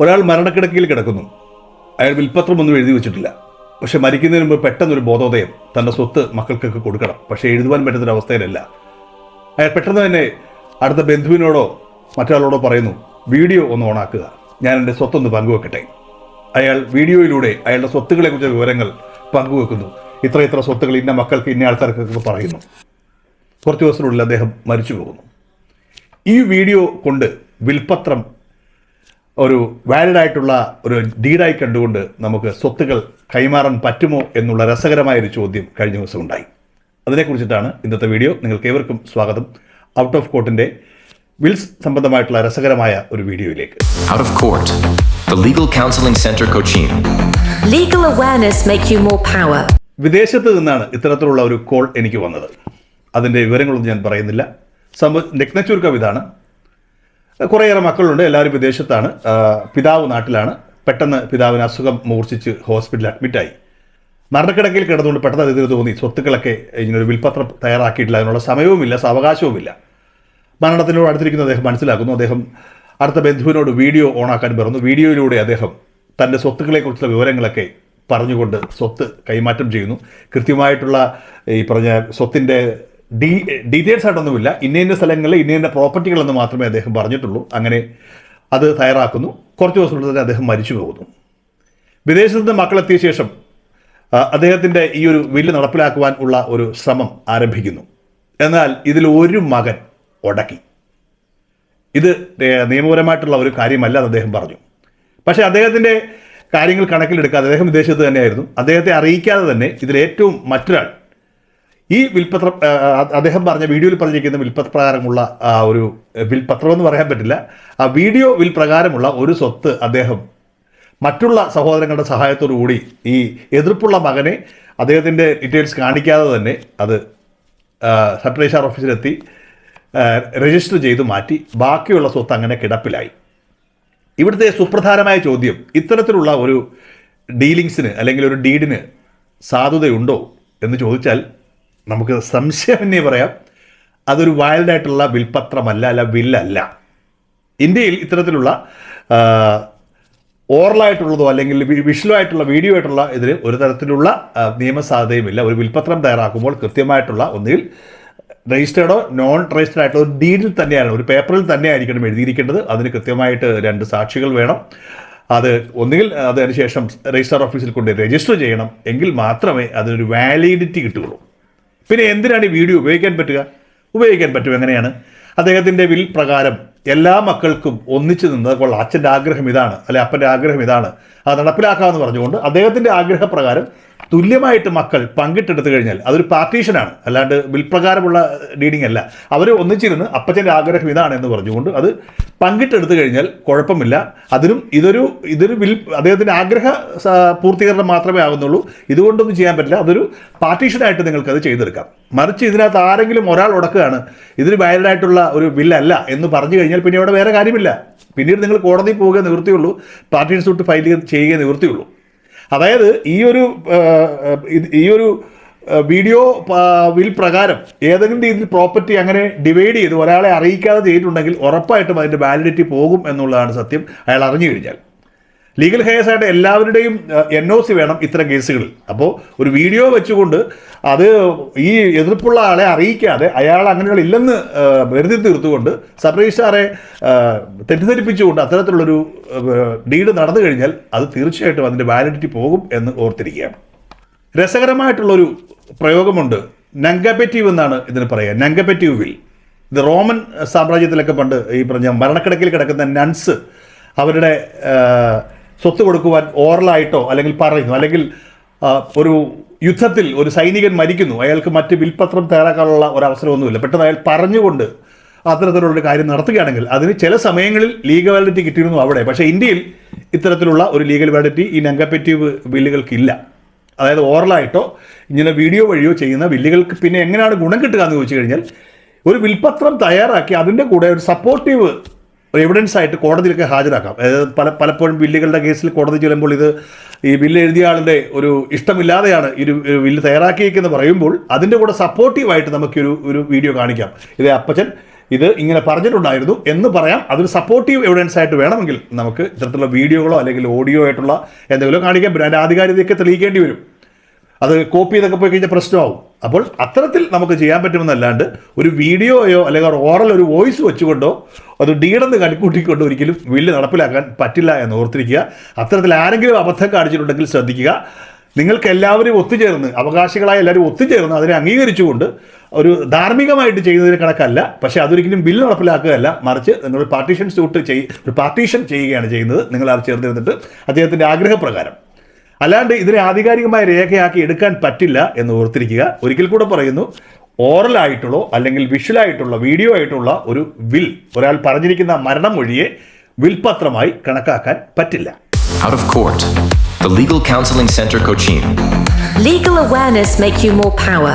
ഒരാൾ മരണക്കിടക്കയിൽ കിടക്കുന്നു. അയാൾ വിൽപ്പത്രമൊന്നും എഴുതി വെച്ചിട്ടില്ല. പക്ഷെ മരിക്കുന്നതിന് മുമ്പ് പെട്ടെന്നൊരു ബോധോദയം തന്റെ സ്വത്ത് മക്കൾക്കൊക്കെ കൊടുക്കണം. പക്ഷേ എഴുതുവാൻ പറ്റുന്നൊരവസ്ഥയിലല്ല അയാൾ പെട്ടെന്ന് തന്നെ അടുത്ത ബന്ധുവിനോടോ മറ്റൊരാളോടോ പറയുന്നു വീഡിയോ ഒന്ന് ഓണാക്കുക. ഞാൻ എന്റെ സ്വത്തൊന്ന് പങ്കുവെക്കട്ടെ. അയാൾ വീഡിയോയിലൂടെ അയാളുടെ സ്വത്തുകളെക്കുറിച്ച വിവരങ്ങൾ പങ്കുവെക്കുന്നു. ഇത്ര ഇത്ര സ്വത്തുകൾ ഇന്ന മക്കൾക്ക് ഇന്ന ആൾക്കാർക്കൊക്കെ പറയുന്നു. കുറച്ച് ദിവസത്തിനുള്ളിൽ അദ്ദേഹം മരിച്ചു പോകുന്നു ഈ വീഡിയോ കൊണ്ട് വിൽപ്പത്രം ഒരു വാലിഡ് ആയിട്ടുള്ള ഒരു ഡീഡായി കണ്ടുകൊണ്ട് നമുക്ക് സ്വത്തുകൾ കൈമാറാൻ പറ്റുമോ എന്നുള്ള രസകരമായ ഒരു ചോദ്യം കഴിഞ്ഞ ദിവസം ഉണ്ടായി. അതിനെക്കുറിച്ചിട്ടാണ് ഇന്നത്തെ വീഡിയോ നിങ്ങൾക്ക് ഏവർക്കും സ്വാഗതം. ഔട്ട് ഓഫ് കോർട്ടിന്റെ വിൽസ് സംബന്ധമായിട്ടുള്ള രസകരമായ ഒരു വീഡിയോയിലേക്ക്. Out of Court, the Legal Counseling Center Cochin. Legal awareness make you more power. വിദേശത്ത് നിന്നാണ് ഇത്തരത്തിലുള്ള ഒരു കോൾ എനിക്ക് വന്നത്. അതിന്റെ വിവരങ്ങളൊന്നും ഞാൻ പറയുന്നില്ല. സംഭവം രത്നചുരുക്കം ഇതാണ് കുറേയേറെ മക്കളുണ്ട് എല്ലാവരും വിദേശത്താണ്. പിതാവ് നാട്ടിലാണ്. പെട്ടെന്ന് പിതാവിന് അസുഖം മൂർച്ഛിച്ച് ഹോസ്പിറ്റലിൽ അഡ്മിറ്റായി. മരണക്കിടക്കിൽ കിടന്നുകൊണ്ട് പെട്ടെന്ന് അതിന് തോന്നി സ്വത്തുക്കളൊക്കെ ഇങ്ങനൊരു വിൽപ്പത്രം തയ്യാറാക്കിയിട്ടില്ല അതിനുള്ള സമയവുമില്ല സാവകാശവുമില്ല. മരണത്തിനോട് അടുത്തിരിക്കുന്ന അദ്ദേഹം മനസ്സിലാക്കുന്നു. അദ്ദേഹം അടുത്ത ബന്ധുവിനോട് വീഡിയോ ഓണാക്കാൻ പറഞ്ഞു. വീഡിയോയിലൂടെ അദ്ദേഹം തന്റെ സ്വത്തുക്കളെക്കുറിച്ചുള്ള വിവരങ്ങളൊക്കെ പറഞ്ഞുകൊണ്ട് സ്വത്ത് കൈമാറ്റം ചെയ്യുന്നു. കൃത്യമായിട്ടുള്ള ഈ പറഞ്ഞ സ്വത്തിന്റെ ഡീ ഡീറ്റെയിൽസ് ആയിട്ടൊന്നുമില്ല. ഇന്ന ഇന്ന സ്ഥലങ്ങളിൽ ഇന്ന ഇന്ന പ്രോപ്പർട്ടികളെന്ന് മാത്രമേ അദ്ദേഹം പറഞ്ഞിട്ടുള്ളൂ. അങ്ങനെ അത് തയ്യാറാക്കുന്നു. കുറച്ച് ദിവസം തന്നെ അദ്ദേഹം മരിച്ചു പോകുന്നു. വിദേശത്ത് നിന്ന് മക്കളെത്തിയ ശേഷം അദ്ദേഹത്തിന്റെ ഈ ഒരു വില്ല് നടപ്പിലാക്കുവാൻ ഉള്ള ഒരു ശ്രമം ആരംഭിക്കുന്നു. എന്നാൽ ഇതിൽ ഒരു മകൻ ഉടക്കി ഇത് നിയമപരമായിട്ടുള്ള ഒരു കാര്യമല്ല എന്ന് അദ്ദേഹം പറഞ്ഞു. പക്ഷേ അദ്ദേഹത്തിന്റെ കാര്യങ്ങൾ കണക്കിലെടുക്കാതെ അദ്ദേഹം വിദേശത്ത് തന്നെയായിരുന്നു. അദ്ദേഹത്തെ അറിയിക്കാതെ തന്നെ ഇതിൽ ഏറ്റവും മറ്റൊരാൾ ഈ വിൽപത്രം അദ്ദേഹം പറഞ്ഞ വീഡിയോയിൽ പറഞ്ഞിരിക്കുന്ന വിൽപ്രകാരമുള്ള ഒരു വിൽപത്രം എന്ന് പറയാൻ പറ്റില്ല. ആ വീഡിയോ വിൽ പ്രകാരമുള്ള ഒരു സ്വത്ത് അദ്ദേഹം മറ്റുള്ള സഹോദരങ്ങളുടെ സഹായത്തോടു കൂടി ഈ എതിർപ്പുള്ള മകനെ അദ്ദേഹത്തിന്റെ ഡീറ്റെയിൽസ് കാണിക്കാതെ തന്നെ അത് സബ് രജിസ്ട്രാർ ഓഫീസിലെത്തി രജിസ്റ്റർ ചെയ്ത് മാറ്റി. ബാക്കിയുള്ള സ്വത്ത് അങ്ങനെ കിടപ്പിലായി. ഇവിടുത്തെ സുപ്രധാനമായ ചോദ്യം ഇത്തരത്തിലുള്ള ഒരു ഡീലിങ്സിന് അല്ലെങ്കിൽ ഒരു ഡീഡിന് സാധുതയുണ്ടോ എന്ന് ചോദിച്ചാൽ നമുക്ക് സംശയം എന്നേ പറയാം. അതൊരു വൈൽഡായിട്ടുള്ള വിൽപത്രമല്ല അല്ല വില്ലല്ല. ഇന്ത്യയിൽ ഇത്തരത്തിലുള്ള ഓറലായിട്ടുള്ളതോ അല്ലെങ്കിൽ വിഷ്വലായിട്ടുള്ള വീഡിയോ ആയിട്ടുള്ള ഇതിന് ഒരു തരത്തിലുള്ള നിയമസാധ്യതയുമില്ല ഒരു വിൽപത്രം തയ്യാറാക്കുമ്പോൾ കൃത്യമായിട്ടുള്ള ഒന്നിൽ രജിസ്റ്റേർഡോ നോൺ രജിസ്റ്റേർഡ് ആയിട്ടുള്ള ഒരു ഡീഡിൽ തന്നെയാണ് ഒരു പേപ്പറിൽ തന്നെ ആയിരിക്കണം എഴുതിയിരിക്കേണ്ടത്. അതിന് കൃത്യമായിട്ട് രണ്ട് സാക്ഷികൾ വേണം. അത് ഒന്നുകിൽ അതിനുശേഷം രജിസ്റ്റർ ഓഫീസിൽ കൊണ്ട് രജിസ്റ്റർ ചെയ്യണം. എങ്കിൽ മാത്രമേ അതിനൊരു വാലിഡിറ്റി കിട്ടുകയുള്ളൂ. പിന്നെ എന്തിനാണ് ഈ വീഡിയോ ഉപയോഗിക്കാൻ പറ്റുക? ഉപയോഗിക്കാൻ പറ്റും എങ്ങനെയാണ്? അദ്ദേഹത്തിന്റെ വിൽ പ്രകാരം എല്ലാ മക്കൾക്കും ഒന്നിച്ചു നിന്ന് കൊള്ളാം അച്ഛന്റെ ആഗ്രഹം ഇതാണ് അല്ലെ അപ്പന്റെ ആഗ്രഹം ഇതാണ്. അത് നടപ്പിലാക്കാമെന്ന് പറഞ്ഞുകൊണ്ട് അദ്ദേഹത്തിന്റെ ആഗ്രഹപ്രകാരം തുല്യമായിട്ട് മക്കൾ പങ്കിട്ടെടുത്തു കഴിഞ്ഞാൽ അതൊരു പാർട്ടീഷനാണ്. അല്ലാണ്ട് വിൽപ്രകാരമുള്ള ഡീഡിങ് അല്ല. അവർ ഒന്നിച്ചിരുന്ന് അപ്പച്ചന്റെ ആഗ്രഹം ഇതാണ് എന്ന് പറഞ്ഞുകൊണ്ട് അത് പങ്കിട്ടെടുത്തു കഴിഞ്ഞാൽ കുഴപ്പമില്ല. അതിനും ഇതൊരു ഇതൊരു വിൽ അദ്ദേഹത്തിന്റെ ആഗ്രഹ പൂർത്തീകരണം മാത്രമേ ആകുന്നുള്ളൂ. ഇതുകൊണ്ടൊന്നും ചെയ്യാൻ പറ്റില്ല. അതൊരു പാർട്ടീഷനായിട്ട് നിങ്ങൾക്കത് ചെയ്തെടുക്കാം. മറിച്ച് ഇതിനകത്ത് ആരെങ്കിലും ഒരാൾ ഉടക്കുകയാണ് ഇതിന് വാലിഡായിട്ടുള്ള ഒരു ബില്ലല്ല എന്ന് പറഞ്ഞു കഴിഞ്ഞാൽ പിന്നെ അവിടെ വേറെ കാര്യമില്ല. പിന്നീട് നിങ്ങൾ കോടതി പോവുക നിവൃത്തിയുള്ളൂ. പാർട്ടി സൂട്ട് ഫയൽ ചെയ്യുക നിവൃത്തിയുള്ളൂ. അതായത് ഈ ഒരു ഈ ഒരു വീഡിയോ വിൽ പ്രകാരം ഏതെങ്കിലും രീതിയിൽ പ്രോപ്പർട്ടി അങ്ങനെ ഡിവൈഡ് ചെയ്ത് ഒരാളെ അറിയിക്കാതെ ചെയ്തിട്ടുണ്ടെങ്കിൽ ഉറപ്പായിട്ടും അതിന്റെ വാലിഡിറ്റി പോകും എന്നുള്ളതാണ് സത്യം. അയാൾ അറിഞ്ഞു കഴിഞ്ഞാൽ. ലീഗൽ ഹെയർസ് ആയിട്ട് എല്ലാവരുടെയും എൻ ഒ സി വേണം ഇത്തരം കേസുകളിൽ. അപ്പോൾ ഒരു വീഡിയോ വെച്ചുകൊണ്ട് അത് ഈ എതിർപ്പുള്ള ആളെ അറിയിക്കാതെ അയാൾ അങ്ങനെയുള്ള ഇല്ലെന്ന് വരുതി തീർത്തുകൊണ്ട് സബ് രജിസ്ട്രാറെ ആ, തെറ്റിദ്ധരിപ്പിച്ചുകൊണ്ട് അത്തരത്തിലുള്ളൊരു ഡീഡ് നടന്നു കഴിഞ്ഞാൽ അത് തീർച്ചയായിട്ടും അതിന്റെ വാലിഡിറ്റി പോകും എന്ന് ഓർത്തിരിക്കുകയാണ്. രസകരമായിട്ടുള്ളൊരു പ്രയോഗമുണ്ട്. നങ്കപെറ്റീവ് എന്നാണ് ഇതിന് പറയുക നങ്കപെറ്റീവ് വിൽ. ഇത് റോമൻ സാമ്രാജ്യത്തിലൊക്കെ പണ്ട് ഈ പറഞ്ഞ മരണക്കിടക്കിൽ കിടക്കുന്ന നൺസ് അവരുടെ സ്വത്ത് കൊടുക്കുവാൻ ഓറലായിട്ടോ അല്ലെങ്കിൽ പറയുന്നു. അല്ലെങ്കിൽ ഒരു യുദ്ധത്തിൽ ഒരു സൈനികൻ മരിക്കുന്നു. അയാൾക്ക് മറ്റ് വിൽപത്രം തയ്യാറാക്കാനുള്ള ഒരു അവസരമൊന്നുമില്ല പെട്ടെന്ന് അയാൾ പറഞ്ഞുകൊണ്ട് അത്തരത്തിലുള്ള കാര്യം നടത്തുകയാണെങ്കിൽ അതിന് ചില സമയങ്ങളിൽ ലീഗൽ വാലിഡിറ്റി കിട്ടിയിരുന്നു അവിടെ. പക്ഷേ ഇന്ത്യയിൽ ഇത്തരത്തിലുള്ള ഒരു ലീഗൽ വാലിഡിറ്റി ഈ നെഗറ്റീവ് ബില്ലുകൾക്കില്ല. അതായത് ഓറലായിട്ടോ ഇങ്ങനെ വീഡിയോ വഴിയോ ചെയ്യുന്ന ബില്ലുകൾക്ക് പിന്നെ എങ്ങനെയാണ് ഗുണം കിട്ടുക എന്ന് ചോദിച്ചു കഴിഞ്ഞാൽ ഒരു വിൽപത്രം തയ്യാറാക്കി അതിന്റെ കൂടെ ഒരു സപ്പോർട്ടീവ് എവിഡൻസ് ആയിട്ട് കോടതിയിലൊക്കെ ഹാജരാക്കാം. പല പലപ്പോഴും ബില്ലുകളുടെ കേസിൽ കോടതി ചെല്ലുമ്പോൾ ഇത് ഈ ബില്ല് എഴുതിയ ആളുടെ ഒരു ഇഷ്ടമില്ലാതെയാണ് ഈ ബില്ല് തയ്യാറാക്കിയേക്കെന്ന് പറയുമ്പോൾ അതിന്റെ കൂടെ സപ്പോർട്ടീവായിട്ട് നമുക്കൊരു ഒരു വീഡിയോ കാണിക്കാം. ഇത് അപ്പച്ചൻ ഇത് ഇങ്ങനെ പറഞ്ഞിട്ടുണ്ടായിരുന്നു എന്ന് പറയാം. അതൊരു സപ്പോർട്ടീവ് എവിഡൻസ് ആയിട്ട് വേണമെങ്കിൽ നമുക്ക് ഇത്തരത്തിലുള്ള വീഡിയോകളോ അല്ലെങ്കിൽ ഓഡിയോ ആയിട്ടുള്ള എന്തെങ്കിലും കാണിക്കാൻ പറ്റും അതിന്റെ ആധികാരികതയൊക്കെ തെളിയിക്കേണ്ടി വരും. അത് കോപ്പി ചെയ്തൊക്കെ പോയി കഴിഞ്ഞാൽ പ്രശ്നമാവും. അപ്പോൾ അത്തരത്തിൽ നമുക്ക് ചെയ്യാൻ പറ്റുമെന്നല്ലാണ്ട് ഒരു വീഡിയോയോ അല്ലെങ്കിൽ ഓറൽ ഒരു വോയിസ് വെച്ചുകൊണ്ടോ അത് ഡീടെന്ന് കണിക്കൂട്ടിക്കൊണ്ടോ ഒരിക്കലും വീട്ടിൽ നടപ്പിലാക്കാൻ പറ്റില്ല എന്ന് ഓർത്തിരിക്കുക. അത്തരത്തിൽ ആരെങ്കിലും അബദ്ധം കാണിച്ചിട്ടുണ്ടെങ്കിൽ ശ്രദ്ധിക്കുക. നിങ്ങൾക്ക് എല്ലാവരും ഒത്തുചേർന്ന് അവകാശികളായ എല്ലാവരും ഒത്തുചേർന്ന് അതിനെ അംഗീകരിച്ചുകൊണ്ട് ഒരു ധാർമ്മികമായിട്ട് ചെയ്യുന്നതിന് കണക്കല്ല. പക്ഷേ അതൊരിക്കലും ബില്ല് നടപ്പിലാക്കുകയല്ല. മറിച്ച് നിങ്ങൾ പാർട്ടീഷൻ സൂട്ട് ഒരു പാർട്ടീഷൻ ചെയ്യുകയാണ് ചെയ്യുന്നത്. നിങ്ങൾ അത് ചേർന്നിരുന്നിട്ട് അദ്ദേഹത്തിന്റെ ആഗ്രഹപ്രകാരം. അല്ലാണ്ട് ഇതിനെ ആധികാരികമായ രേഖയാക്കി എടുക്കാൻ പറ്റില്ല എന്ന് ഓർത്തിരിക്കുക ഒരിക്കൽ കൂടെ പറയുന്നു ഓറൽ ആയിട്ടുള്ളോ അല്ലെങ്കിൽ വിഷ്വലായിട്ടുള്ള വീഡിയോ ആയിട്ടുള്ള ഒരു വിൽ ഒരാൾ പറഞ്ഞിരിക്കുന്ന മരണമൊഴിയെ വിൽപത്രമായി കണക്കാക്കാൻ പറ്റില്ല Out of court. The Legal Counseling Center Cochin. Legal awareness make you more power.